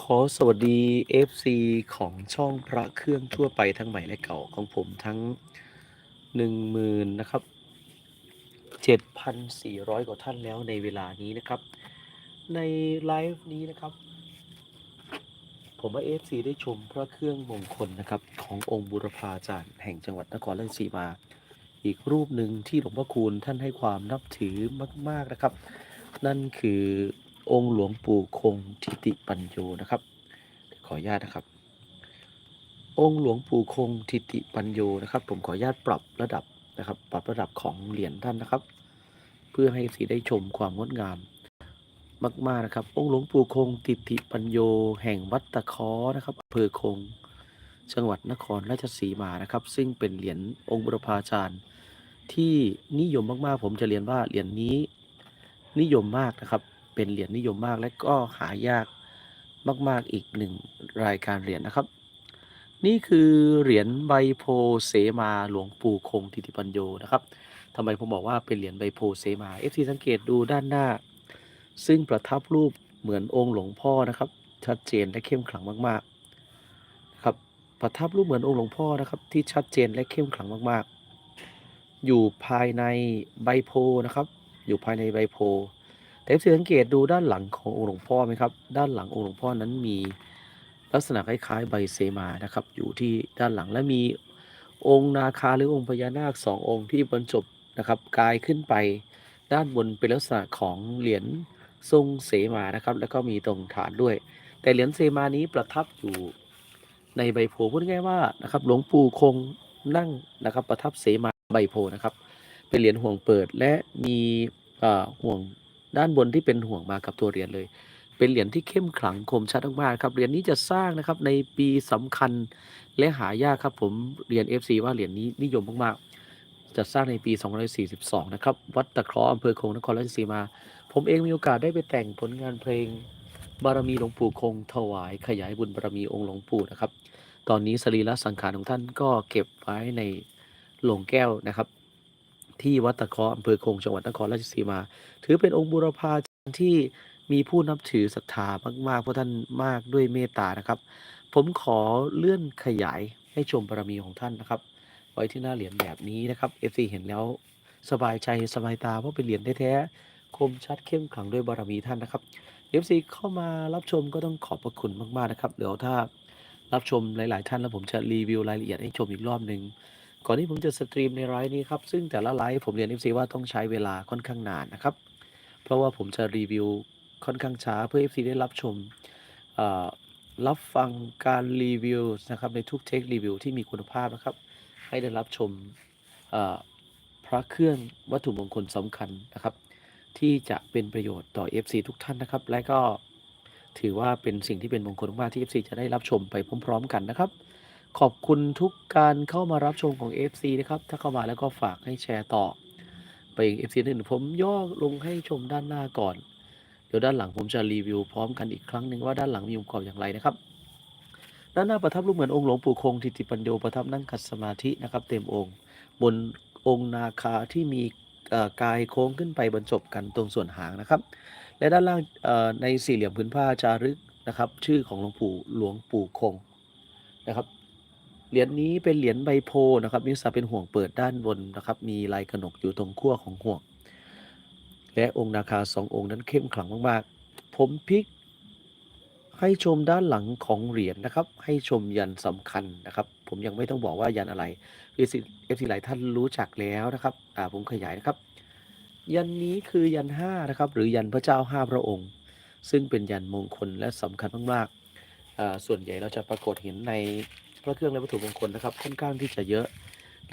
ขอสวัสดี FC ของช่องพระเครื่องทั่วไปทั้งใหม่และเก่าของผมทั้ง10,000นะครับ7,400กว่าท่านแล้วในเวลานี้นะครับ ในไลฟ์นี้นะครับ ผมว่า FC ได้ชมพระเครื่องมงคลนะครับ ขององค์บุรพาจารย์แห่งจังหวัดนครราชสีมา อีกรูปหนึ่งที่หลวงพ่อคูณท่านให้ความนับถือมาก ๆนะครับ นั่นคือ องค์หลวงปู่คงทิติปัญโยนะครับ ขออนุญาตนะครับ องค์หลวงปู่คงทิติปัญโยนะครับ ผมขออนุญาตปรับระดับนะครับ ปรับระดับของเหรียญท่านนะครับ เพื่อให้สีได้ชมความงดงาม มากๆนะครับ องค์หลวงปู่คงทิติปัญโยแห่งวัดตะคอนะครับอำเภอคงจังหวัดนครราชสีมานะครับ ซึ่งเป็นเหรียญองค์บุรพาจารย์ที่นิยมมากๆ ผมจะเรียนว่าเหรียญนี้นิยมมากนะครับ เป็นเหรียญนิยมมาก และก็หายากมาก ๆ อีกหนึ่งรายการเหรียญนะครับ นี่คือเหรียญใบโพเสมาหลวงปู่คงทิติปัญโยนะครับทำไมผมบอกว่าเป็นเหรียญใบโพเสมา FC สังเกตดูด้านหน้า ซึ่งประทับรูปเหมือนองค์หลวงพ่อนะครับ ชัดเจนและเข้มขลังมากๆนะครับประทับรูปเหมือนองค์หลวงพ่อนะครับที่ชัดเจนและเข้มขลังมากๆ อยู่ภายในใบโพนะครับ อยู่ภายในใบโพ แต่ถ้าสังเกตดูด้านหลังขององค์หลวงพ่อไหมครับ ด้านหลังองค์หลวงพ่อนั้นมีลักษณะคล้ายๆใบเสมานะครับ อยู่ที่ด้านหลังและมีองค์นาคาหรือองค์พญานาคสององค์ที่บรรจบนะครับกายขึ้นไปด้านบนเป็นลักษณะของเหรียญทรงเสมานะครับ แล้วก็มีตรงฐานด้วย แต่เหรียญเสมานี้ประทับอยู่ในใบโพพูดง่ายว่านะครับหลวงปู่คงนั่งนะครับ ประทับเสมาใบโพนะครับ เป็นเหรียญห่วงเปิดและมีห่วง ด้านบนที่เป็นห่วงมากับตัวเหรียญเลย เป็นเหรียญที่เข้มขลังคมชัดมากๆครับเหรียญนี้จะสร้างนะครับในปีสำคัญและหายากครับผมเรียน FC ว่าเหรียญนี้นิยมมากๆจะสร้างในปี 242 นะครับ วัดตะเคราะห์อำเภอคงนครราชสีมา ผมเองมีโอกาสได้ไปแต่งผลงานเพลง บารมีหลวงปู่คง ถวายขยายบุญบารมีองค์หลวงปู่นะครับ ตอนนี้สรีระสังขารของท่านก็เก็บไว้ในโลงแก้วนะครับ ที่วัดตะเคราะห์อำเภอคงจังหวัดนครราชสีมา ถือเป็นองค์บุรพาจารย์ที่มีผู้นับถือศรัทธามากๆเพราะท่านมากด้วยเมตตานะครับ ผมขอเลื่อนขยายให้ชมบารมีของท่านนะครับ ไว้ที่หน้าเหรียญแบบนี้นะครับ FC เห็นแล้วสบายใจสบายตาเพราะเป็นเหรียญแท้ๆคมชัดเข้มขลังด้วยบารมีท่านนะครับ FC เข้ามารับชมก็ต้องขอบพระคุณมากๆนะครับเดี๋ยวถ้ารับชมหลาย ๆ ท่านแล้วผมจะรีวิวรายละเอียดให้ชมอีกรอบหนึ่ง ก่อนที่ผมจะสตรีมในไลฟ์นี้ครับซึ่งแต่ละไลฟ์ผมเรียน FC ว่าต้องใช้เวลาค่อนข้างนานนะครับ เพราะว่าผมจะรีวิวค่อนข้างช้าเพื่อ FC ได้รับชมรับฟังการรีวิวนะครับในทุกเทครีวิวที่มีคุณภาพนะครับ ให้ได้รับชมพระเครื่องวัตถุมงคลสำคัญนะครับ ที่จะเป็นประโยชน์ต่อ FC ทุกท่านนะครับ และก็ถือว่าเป็นสิ่งที่เป็นมงคลมากที่ FC จะได้รับชมไปพร้อม ๆ กันนะครับ ขอบคุณทุกการเข้ามารับชมของ FC นะครับ ถ้าเข้ามาแล้วก็ฝากให้แชร์ต่อ ไปยัง FC นึงผมย่อลงให้ชมด้านหน้าก่อน เดี๋ยวด้านหลังผมจะรีวิวพร้อมกันอีกครั้งหนึ่งว่าด้านหลังมีองค์ประกอบอย่างไรนะครับ ด้านหน้าประทับรูปเหมือนองค์หลวงปู่คงทิติปัญโยประทับนั่งขัดสมาธินะครับ เต็มองค์ บนองค์นาคาที่มีกายโค้งขึ้นไปบรรจบกันตรงส่วนหางนะครับ และด้านล่างในสี่เหลี่ยมผืนผ้าจารึกนะครับ ชื่อของหลวงปู่หลวงปู่คงนะครับ เหรียญนี้เป็นเหรียญใบโพนะครับมีลักษณะเป็นห่วงเปิดด้านบนนะครับ มีลายกระหนกอยู่ตรงขั้วของห่วง และองค์นาคาสององค์นั้นเข้มขลังมากๆ ผมพลิกให้ชมด้านหลังของเหรียญนะครับ ให้ชมยันสำคัญนะครับ ผมยังไม่ต้องบอกว่ายันอะไรเอฟซีหลายท่านรู้จักแล้วนะครับอ่าผมขยายนะครับ ยันนี้คือยันห้านะครับ หรือยันพระเจ้าห้าพระองค์ ซึ่งเป็นยันมงคลและสำคัญมากๆอ่าส่วนใหญ่เราจะปรากฏเห็นใน พระเครื่องและวัตถุมงคลนะครับ ค่อนข้างที่จะเยอะ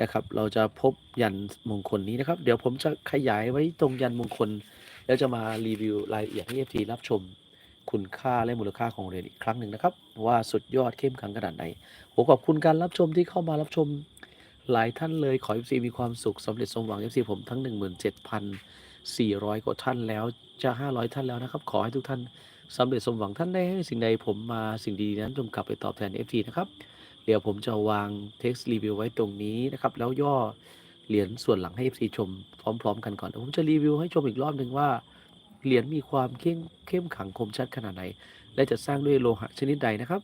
นะครับ เราจะพบยันมงคลนี้นะครับ เดี๋ยวผมจะขยายไว้ตรงยันมงคล แล้วจะมารีวิวรายละเอียดให้เอฟซีรับชมคุณค่าและมูลค่าของเหรียญอีกครั้งหนึ่งนะครับ ว่าสุดยอดเข้มขังขนาดไหนผมขอบคุณการรับชมที่เข้ามารับชมหลายท่านเลยขอ FC มีความสุขสำเร็จสมหวัง FC ผมทั้ง 17,400 กว่าท่านแล้วจะ 500 ท่านแล้วนะครับ ขอให้ทุกท่านสำเร็จสมหวังท่านได้ให้สิ่งใดผมมาสิ่งดีนั้นจงกลับไปตอบแทน FC นะครับ เดี๋ยวผมจะวาง text review ไว้ตรงนี้นะครับ แล้วย่อเหรียญส่วนหลังให้ FC ชมพร้อม ๆ กันก่อนผมจะรีวิวให้ชมอีกรอบหนึ่งว่าเหรียญมีความเข้มเข้มขังคมชัดขนาดไหน และจะสร้างด้วยโลหะชนิดใดนะครับ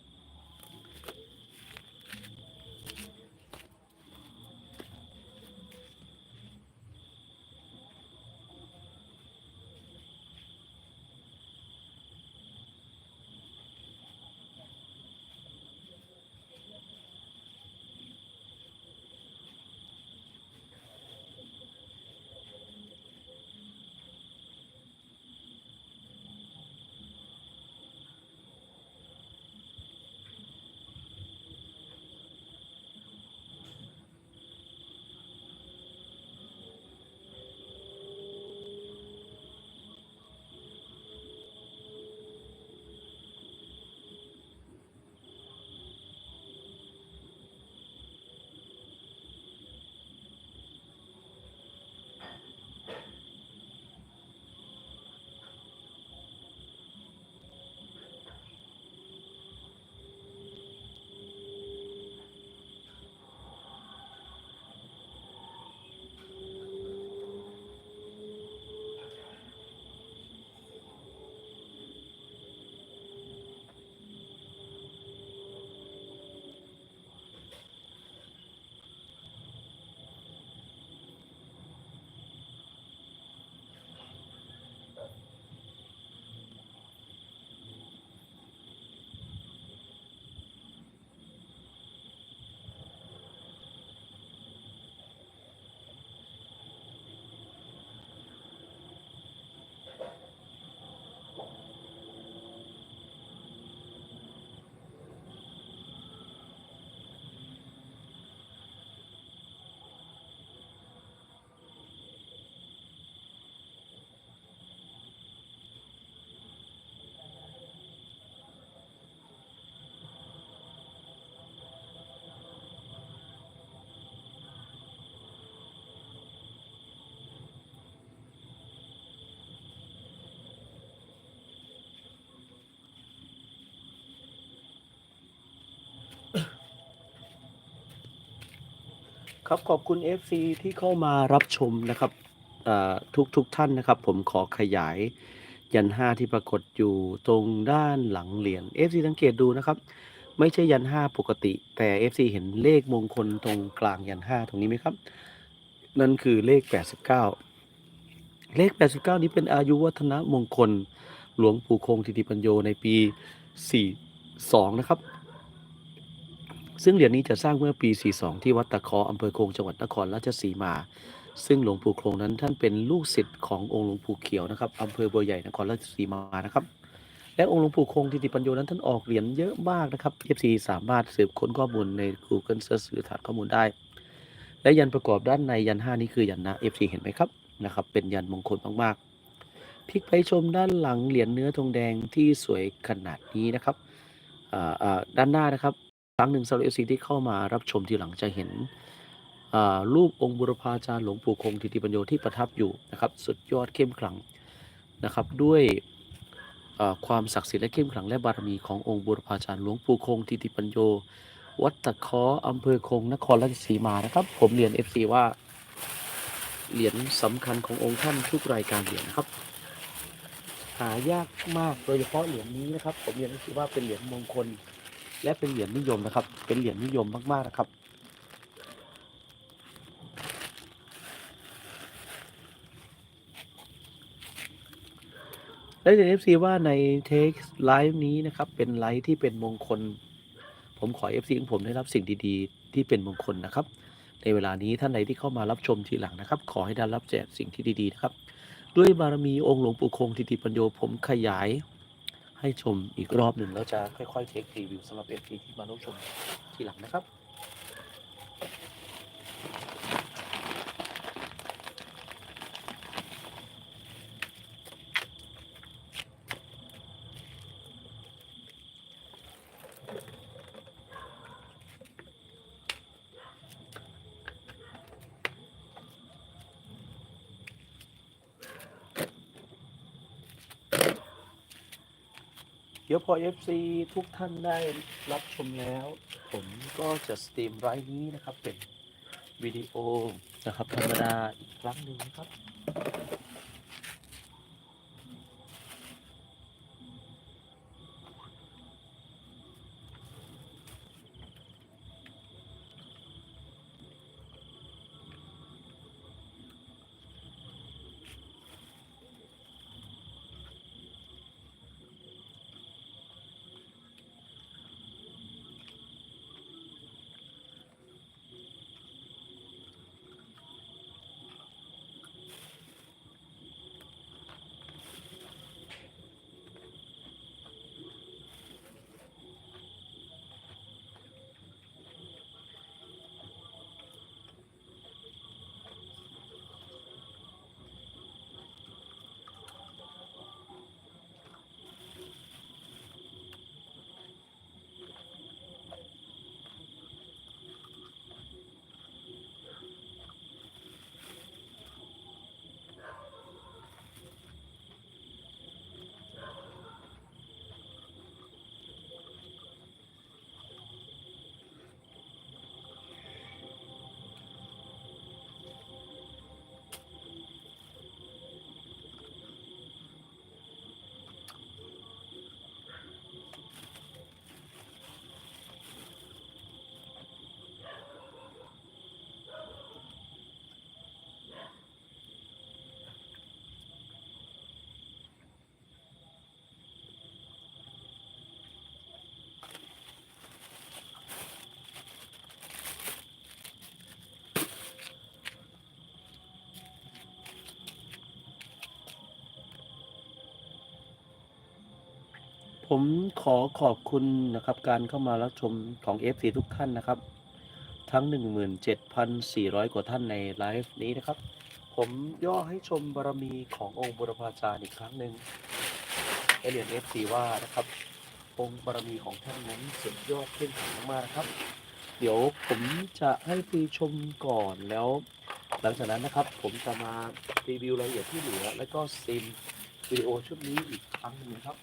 ครับขอบคุณ FC ที่เข้ามารับชมนะครับทุกทุกท่านนะครับ ผมขอขยายยันห้าที่ปรากฏอยู่ตรงด้านหลังเหรียญ FC สังเกตดูนะครับ ไม่ใช่ยันห้าปกติ แต่ FC เห็นเลขมงคลตรงกลางยันห้าตรงนี้ไหมครับ นั่นคือเลข 89 เลข 89 นี้เป็นอายุวัฒนมงคล หลวงปู่คงทิติปัญโยในปี 42 นะครับ ซึ่งเหรียญนี้จะสร้างเมื่อปี 42 ที่วัดตะเคออำเภอโคงจังหวัดนครราชสีมา ซึ่งหลวงปู่คงนั้นท่านเป็นลูกศิษย์ขององค์หลวงปู่เขียวนะครับอำเภอบัวใหญ่นครราชสีมานะครับและองค์หลวงปู่คงทิติปัญโยนั้นท่านออกเหรียญเยอะมากนะครับ FC สามารถสืบค้นข้อมูลใน Google Search หรือฐานข้อมูลได้ และยันประกอบด้านในยัน5นี้คือยันนะ FC เห็นไหมครับนะครับเป็นยันมงคลมากๆพลิกไปชมด้านหลังเหรียญเนื้อทองแดงที่สวยขนาดนี้นะครับอ่าอ่าด้านหน้านะครับ ครั้งหนึ่งสำหรับ FC ที่เข้ามารับชมทีหลังจะเห็นรูปองค์บุรพาจารย์หลวงปู่คงทิติปัญโยที่ประทับอยู่นะครับ สุดยอดเข้มขลังนะครับ ด้วยความศักดิ์สิทธิ์และเข้มขลังและบารมีขององค์บุรพาจารย์หลวงปู่คงทิติปัญโย วัดตะเคออำเภอคงนครราชสีมานะครับ ผมเรียน FC ว่าเหรียญสำคัญขององค์ท่านทุกรายการเหรียญนะครับ หายากมากโดยเฉพาะเหรียญนี้นะครับ ผมเรียน FC ว่าเป็นเหรียญมงคล และเป็นเหรียญนิยมนะครับ เป็นเหรียญนิยมมากๆนะครับ และเดี๋ยว FC ว่าในเทคไลฟ์นี้นะครับ เป็นไลฟ์ที่เป็นมงคล ผมขอ FC ของผมได้รับสิ่งดีๆ ที่เป็นมงคลนะครับ ในเวลานี้ท่านใดที่เข้ามารับชมทีหลังนะครับ ขอให้ได้รับแจกสิ่งที่ดีๆนะครับ ด้วยบารมีองค์หลวงปู่คงทิติปัญโยผมขยาย ให้ชมอีกรอบหนึ่งแล้วจะค่อยๆเทครีวิวสำหรับเอฟที่มารับชมทีหลังนะครับ เดี๋ยวพอ FC ทุกท่านได้รับชมแล้ว ผมก็จะสตรีมไลฟ์นี้นะครับเป็นวิดีโอนะครับธรรมดาอีกครั้งหนึ่งนะครับ ผมขอขอบคุณนะครับการเข้ามารับชมของ FC ทุกท่านนะครับ ทั้ง 17,400 กว่าท่านในไลฟ์นี้นะครับ ผมย่อให้ชมบารมีขององค์บุรพาจารย์อีกครั้งหนึ่งให้เรียน FC ว่านะครับ องค์บารมีของท่านนั้นสุดยอดเข้มแข็งมากนะครับ เดี๋ยวผมจะให้ไปชมก่อนแล้ว หลังจากนั้นนะครับผมจะมารีวิวรายละเอียดที่เหลือ แล้วก็ซีนวิดีโอชุดนี้อีกครั้งหนึ่งครับ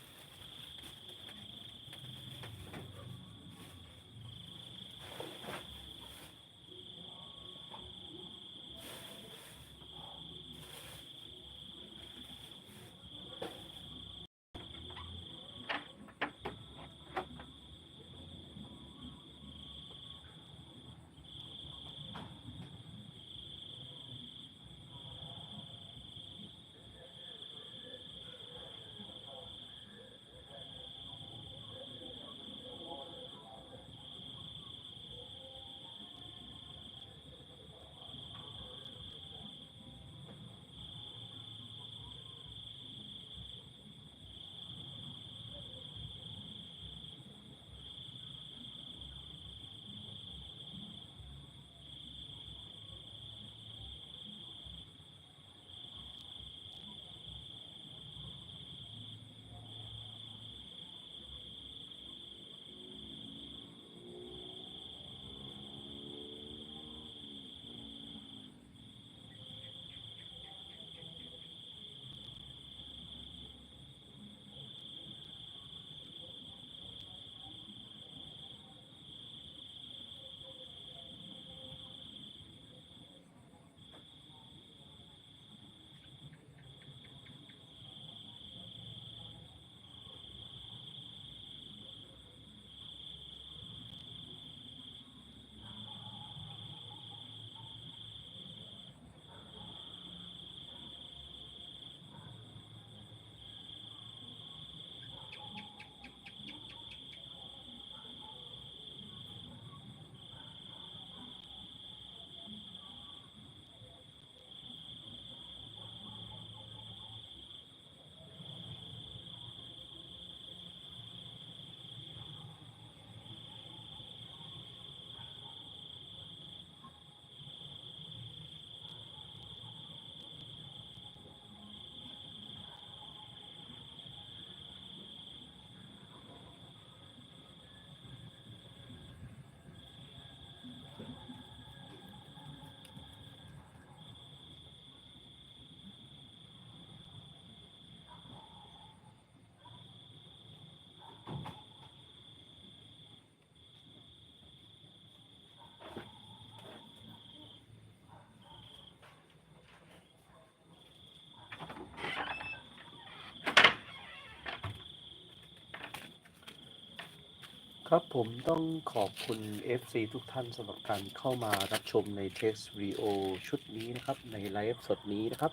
ครับผมต้องขอบคุณ FC ทุกท่านสำหรับการเข้ามารับชมในเทสวีโอชุดนี้นะครับ ในไลฟ์สดนี้นะครับ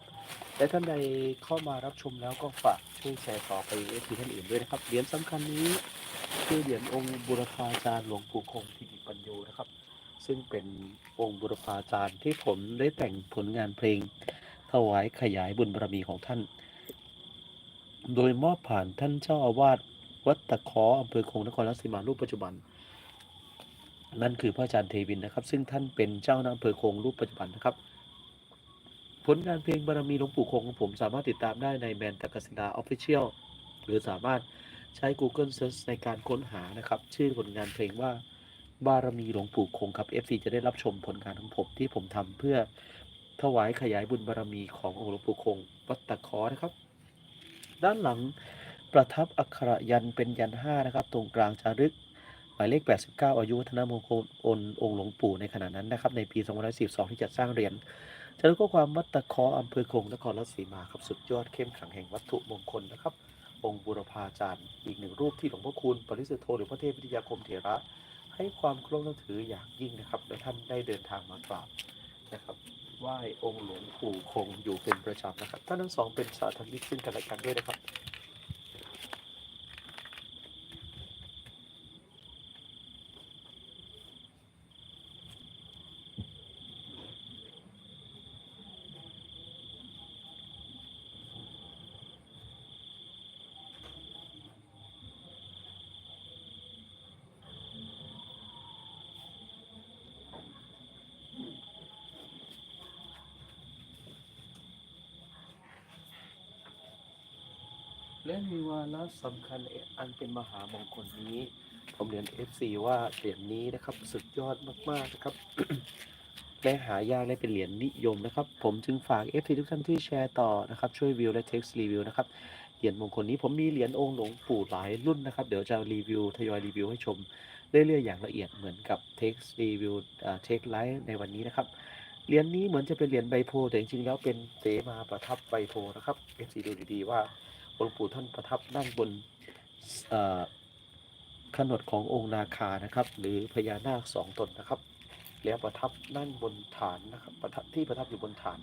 และท่านใดเข้ามารับชมแล้วก็ฝากช่วยแชร์ต่อไป FC ท่านอื่นด้วยนะครับเหรียญสำคัญนี้คือเหรียญองค์บุรพาจารย์หลวงปู่คงทิติปัญโยนะครับ ซึ่งเป็นองค์บุรพาจารย์ที่ผมได้แต่งผลงานเพลง ถวายขยายบุญบารมีของท่าน โดยมอบผ่านท่านเจ้าอาวาส วัดตะเคออำเภอคงนครราชสีมารูปปัจจุบัน นั่นคือพระอาจารย์เทวินนะครับ ซึ่งท่านเป็นเจ้าหน้าอำเภอคงรูปปัจจุบันนะครับ ผลงานเพลงบารมีหลวงปู่คงของผมสามารถติดตามได้ในแมนตะกศิลาออฟฟิเชียลหรือสามารถใช้ Google Search ในการค้นหานะครับ ชื่อผลงานเพลงว่าบารมีหลวงปู่คงครับ FC จะได้รับชมผลงานของผมที่ผมทำเพื่อถวายขยายบุญบารมีขององค์หลวงปู่คงวัดตะเคอนะครับ ด้านหลัง ประทับอักขระยันเป็นยันห้านะครับ ตรงกลางจารึกหมายเลข 89 อายุวัฒนมงคลอนองค์หลวงปู่ในขณะนั้นนะครับ ในปี2542 ที่จัดสร้างเหรียญจารึกข้อความวัดตะคออำเภอคงนครราชสีมาครับสุดยอดเข้มขลังแห่งวัตถุมงคลนะครับ องค์บุรพาจารย์ อีกหนึ่งรูปที่หลวงพ่อคูณปริสุทธโธหรือพระเทพวิทยาคมเถระ ให้ความเคารพนับถืออย่างยิ่งนะครับและท่านได้เดินทางมากราบนะครับไหว้องค์หลวงปู่คงอยู่เป็นประจำนะครับท่านทั้งสองเป็นสาธมิกซึ่งกันและกันด้วยนะครับ และมีวาระสำคัญอันเป็นมหามงคลนี้ ผมเรียน FC ว่าเหรียญนี้นะครับสุดยอดมากๆนะครับ และหายากและเป็นเหรียญนิยมนะครับ ผมจึงฝาก FC ทุกท่านที่แชร์ต่อนะครับ ช่วยวิวและ text รีวิวนะครับเหรียญมงคลนี้ผมมีเหรียญองค์หลวงปู่หลายรุ่นนะครับ เดี๋ยวจะรีวิวทยอยรีวิวให้ชมเรื่อยๆอย่างละเอียดเหมือนกับ text รีวิวเทคไลฟ์ในวันนี้นะครับเหรียญนี้เหมือนจะเป็นเหรียญใบโพแต่จริงๆแล้วเป็นเสมาประทับใบโพนะครับ FC ดูดีๆว่า หลวงปู่ท่านประทับนั่งบนเอ่อขนดขององค์นาคานะครับ หรือพญานาคสองตนนะครับ แล้วประทับนั่งบนฐานนะครับประทับที่ประทับอยู่บนฐาน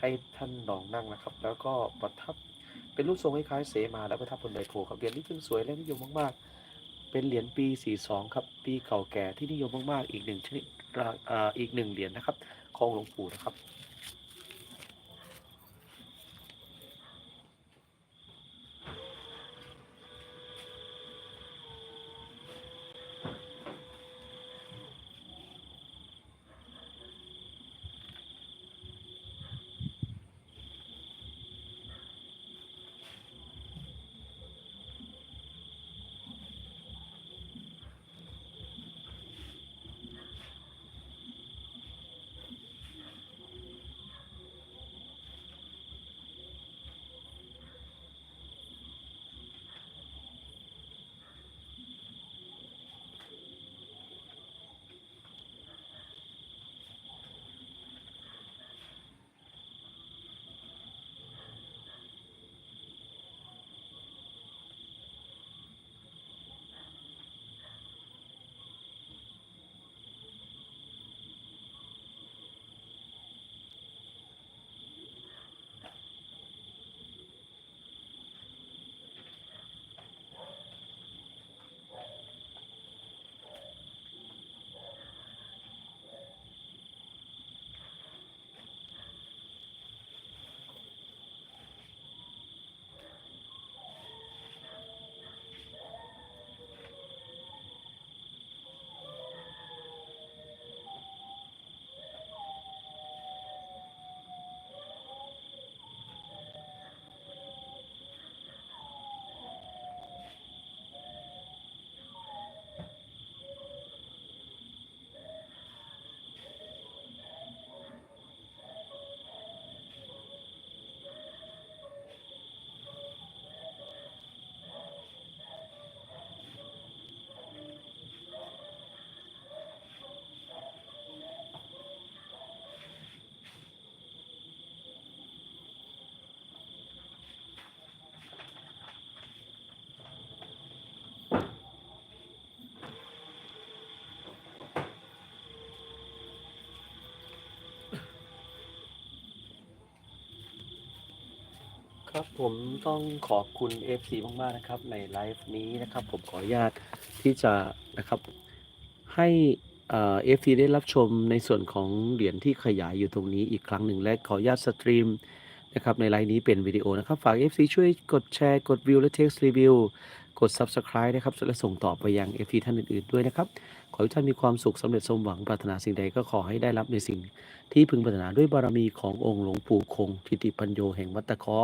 ให้ท่านลองนั่งนะครับ แล้วก็ประทับเป็นรูปทรงคล้ายๆเสมาแล้วประทับบนใบโพครับเหรียญนี้จึงสวยและนิยมมากๆ เป็นเหรียญปี 42 ครับ ปีเก่าแก่ที่นิยมมากๆ อีกหนึ่งชนิดอ,อีกหนึ่งเหรียญนะครับของหลวงปู่นะครับ ครับผมต้องขอบคุณ FC มากๆนะครับ ในไลฟ์นี้นะครับ ผมขออนุญาตที่จะนะครับให้เอฟซีได้รับชมในส่วนของเหรียญที่ขยายอยู่ตรงนี้อีกครั้งหนึ่งและขออนุญาตสตรีมนะครับในไลฟ์นี้เป็นวิดีโอนะครับ ฝาก FC ช่วยกดแชร์กดวิวและ text review กด subscribe นะครับและส่งต่อไปยัง FT ท่านอื่นๆด้วยนะครับ อให้ท่านมีความสุขสำเร็จสมหวังปรารถนาสิ่งใดก็ขอให้ได้รับในสิ่ง ที่พึงปรารถนาด้วยบารมีขององค์หลวงปู่คงทิติปัญโยแห่งวัดตะเคอ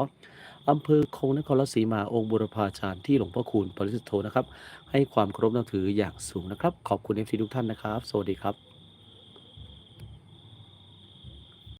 อำเภอคงนครราชสีมาองค์บุรพาจารย์ที่หลวงพ่อคูณปริสุทธโธนะครับ ให้ความเคารพนับถืออย่างสูงนะครับ ขอบคุณเอฟซีทุกท่านนะครับ สวัสดีครับ